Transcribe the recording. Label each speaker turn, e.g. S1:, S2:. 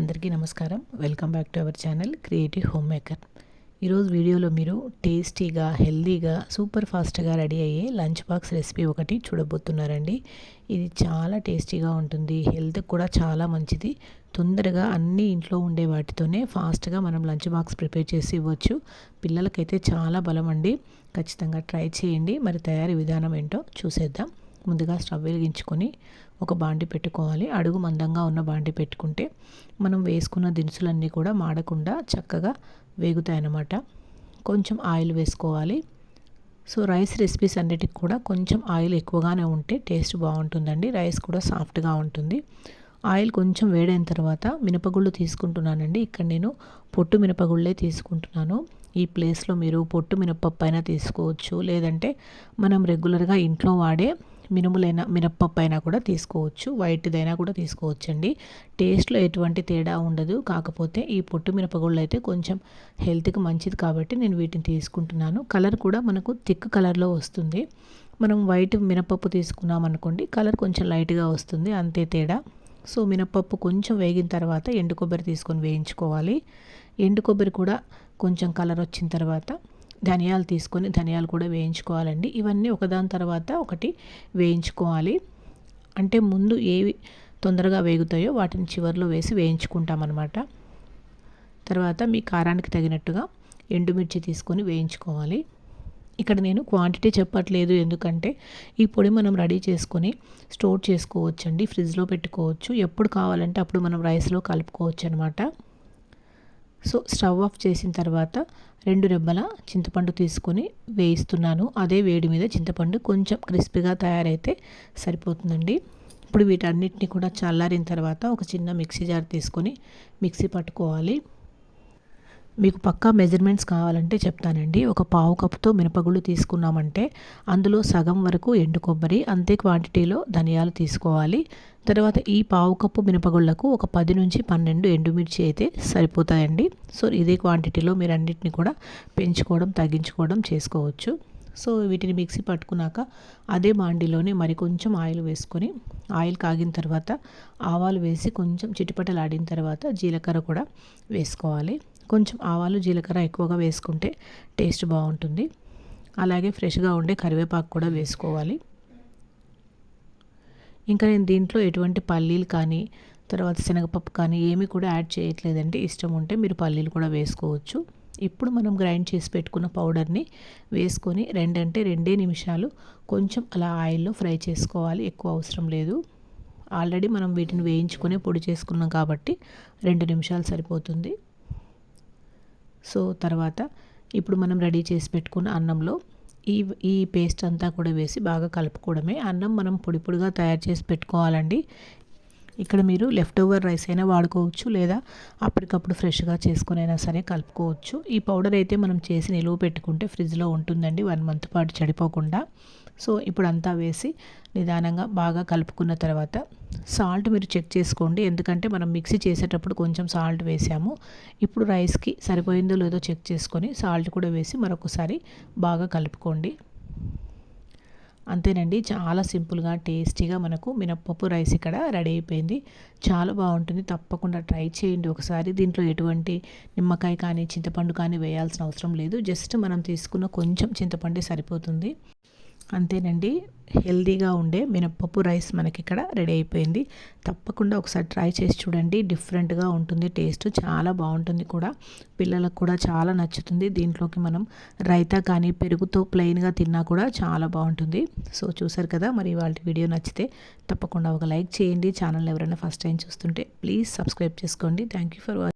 S1: అందరికీ నమస్కారం. Welcome back to our channel creative home maker ఈరోజు వీడియోలో మీరు టేస్టీగా హెల్దీగా సూపర్ ఫాస్ట్గా రెడీ అయ్యే లంచ్ బాక్స్ రెసిపీ ఒకటి చూడబోతున్నారండి. ఇది చాలా టేస్టీగా ఉంటుంది హెల్త్కి కూడా చాలా మంచిది. తొందరగా అన్ని ఇంట్లో ఉండే వాటితోనే ఫాస్ట్గా మనం లంచ్ బాక్స్ ప్రిపేర్ చేసి ఇవ్వచ్చు. పిల్లలకైతే చాలా బలం అండి ఖచ్చితంగా ట్రై చేయండి. మరి తయారీ విధానం ఏంటో చూసేద్దాం. ముందుగా స్టవ్ వెలిగించుకొని ఒక బాండి పెట్టుకోవాలి. అడుగు మందంగా ఉన్న బాండి పెట్టుకుంటే మనం వేసుకున్న దినుసులన్నీ కూడా మాడకుండా చక్కగా వేగుతాయన్నమాట. కొంచెం ఆయిల్ వేసుకోవాలి. సో రైస్ రెసిపీస్ అన్నిటికి కూడా కొంచెం ఆయిల్ ఎక్కువగానే ఉంటే టేస్ట్ బాగుంటుందండి. రైస్ కూడా సాఫ్ట్గా ఉంటుంది. ఆయిల్ కొంచెం వేడైన తర్వాత మినపగుళ్ళు తీసుకుంటున్నానండి. ఇక్కడ నేను పొట్టు మినపగుళ్ళే తీసుకుంటున్నాను. ఈ ప్లేస్లో మీరు పొట్టు మినపప్పు అయినా తీసుకోవచ్చు. లేదంటే మనం రెగ్యులర్గా ఇంట్లో వాడే మినుములైనా మినప్పప్పు అయినా కూడా తీసుకోవచ్చు. వైట్దైనా కూడా తీసుకోవచ్చండి. టేస్ట్లో ఎటువంటి తేడా ఉండదు. కాకపోతే ఈ పొట్టు మినపగుళ్ళు అయితే కొంచెం హెల్త్కి మంచిది కాబట్టి నేను వీటిని తీసుకుంటున్నాను. కలర్ కూడా మనకు థిక్ కలర్లో వస్తుంది. మనం వైట్ మినపప్పు తీసుకున్నాం అనుకోండి కలర్ కొంచెం లైట్గా వస్తుంది. అంతే తేడా. సో మినపప్పు కొంచెం వేగిన తర్వాత ఎండు కొబ్బరి తీసుకొని వేయించుకోవాలి. ఎండు కొబ్బరి కూడా కొంచెం కలర్ వచ్చిన తర్వాత ధనియాలు తీసుకొని ధనియాలు కూడా వేయించుకోవాలండి. ఇవన్నీ ఒకదాని తర్వాత ఒకటి వేయించుకోవాలి. అంటే ముందు ఏవి తొందరగా వేగుతాయో వాటిని చివరిలో వేసి వేయించుకుంటామన్నమాట. తర్వాత మీ కారానికి తగినట్టుగా ఎండుమిర్చి తీసుకొని వేయించుకోవాలి. ఇక్కడ నేను క్వాంటిటీ చెప్పట్లేదు ఎందుకంటే ఈ పొడి మనం రెడీ చేసుకొని స్టోర్ చేసుకోవచ్చండి ఫ్రిడ్జ్లో పెట్టుకోవచ్చు. ఎప్పుడు కావాలంటే అప్పుడు మనం రైస్లో కలుపుకోవచ్చు అనమాట సో స్టవ్ ఆఫ్ చేసిన తర్వాత రెండు రెబ్బల చింతపండు తీసుకొని వేయిస్తున్నాను. అదే వేడి మీద చింతపండు కొంచెం క్రిస్పీగా తయారైతే సరిపోతుందండి. ఇప్పుడు వీటన్నిటిని కూడా చల్లారిన తర్వాత ఒక చిన్న మిక్సీ జార్ తీసుకొని మిక్సీ పట్టుకోవాలి. మీకు పక్కా మెజర్మెంట్స్ కావాలంటే చెప్తానండి. ఒక పావు కప్పుతో మినపగుళ్ళు తీసుకున్నామంటే అందులో సగం వరకు ఎండు కొబ్బరి అంతే క్వాంటిటీలో ధనియాలు తీసుకోవాలి. తర్వాత ఈ పావు కప్పు మినపగుళ్ళకు ఒక పది నుంచి పన్నెండు ఎండుమిర్చి అయితే సరిపోతాయండి. సో ఇదే క్వాంటిటీలో మీరు అన్నింటిని కూడా పెంచుకోవడం తగ్గించుకోవడం చేసుకోవచ్చు. సో వీటిని మిక్సీ పట్టుకున్నాక అదే బాండిలోనే మరి కొంచెం ఆయిల్ వేసుకొని ఆయిల్ కాగిన తర్వాత ఆవాలు వేసి కొంచెం చిటిపటలాడిన తర్వాత జీలకర్ర కూడా వేసుకోవాలి. కొంచెం ఆవాలు జీలకర్ర ఎక్కువగా వేసుకుంటే టేస్ట్ బాగుంటుంది. అలాగే ఫ్రెష్గా ఉండే కరివేపాకు కూడా వేసుకోవాలి. ఇంకా నేను దీంట్లో ఎటువంటి పల్లీలు కానీ తర్వాత శనగపప్పు కానీ ఏమి కూడా యాడ్ చేయట్లేదంటే ఇష్టం ఉంటే మీరు పల్లీలు కూడా వేసుకోవచ్చు. ఇప్పుడు మనం గ్రైండ్ చేసి పెట్టుకున్న పౌడర్ని వేసుకొని రెండంటే రెండే నిమిషాలు కొంచెం అలా ఆయిల్లో ఫ్రై చేసుకోవాలి. ఎక్కువ అవసరం లేదు. ఆల్రెడీ మనం వీటిని వేయించుకొని పొడి చేసుకున్నాం కాబట్టి రెండు నిమిషాలు సరిపోతుంది. సో తర్వాత ఇప్పుడు మనం రెడీ చేసి పెట్టుకున్న అన్నంలో ఈ ఈ పేస్ట్ అంతా కూడా వేసి బాగా కలుపుకోవడమే. అన్నం మనం పొడి పొడిగా తయారు చేసి పెట్టుకోవాలండి. ఇక్కడ మీరు లెఫ్ట్ ఓవర్ రైస్ అయినా వాడుకోవచ్చు లేదా అప్పటికప్పుడు ఫ్రెష్గా చేసుకుని అయినా సరే కలుపుకోవచ్చు. ఈ పౌడర్ అయితే మనం చేసి నిలువ పెట్టుకుంటే ఫ్రిడ్జ్లో ఉంటుందండి. వన్ మంత్ పాటు చెడిపోకుండా. సో ఇప్పుడు అంతా వేసి నిదానంగా బాగా కలుపుకున్న తర్వాత సాల్ట్ మీరు చెక్ చేసుకోండి. ఎందుకంటే మనం మిక్సీ చేసేటప్పుడు కొంచెం సాల్ట్ వేసాము. ఇప్పుడు రైస్కి సరిపోయిందో లేదో చెక్ చేసుకొని సాల్ట్ కూడా వేసి మరొకసారి బాగా కలుపుకోండి. అంతేనండి. చాలా సింపుల్గా టేస్టీగా మనకు మినప్పప్పు రైస్ ఇక్కడ రెడీ అయిపోయింది. చాలా బాగుంటుంది. తప్పకుండా ట్రై చేయండి ఒకసారి. దీంట్లో ఎటువంటి నిమ్మకాయ కానీ చింతపండు కానీ వేయాల్సిన అవసరం లేదు. జస్ట్ మనం తీసుకున్న కొంచెం చింతపండు సరిపోతుంది. అంతేనండి. హెల్దీగా ఉండే మినప్పప్పు రైస్ మనకి ఇక్కడ రెడీ అయిపోయింది. తప్పకుండా ఒకసారి ట్రై చేసి చూడండి. డిఫరెంట్గా ఉంటుంది టేస్ట్ చాలా బాగుంటుంది కూడా. పిల్లలకు కూడా చాలా నచ్చుతుంది. దీంట్లోకి మనం రైతా కానీ పెరుగుతో ప్లెయిన్గా తిన్నా కూడా చాలా బాగుంటుంది. సో చూసారు కదా మరి వాళ్ళ వీడియో నచ్చితే తప్పకుండా ఒక లైక్ చేయండి. ఛానల్ ఎవరైనా ఫస్ట్ టైం చూస్తుంటే ప్లీజ్ సబ్స్క్రైబ్ చేసుకోండి. Thank you for watching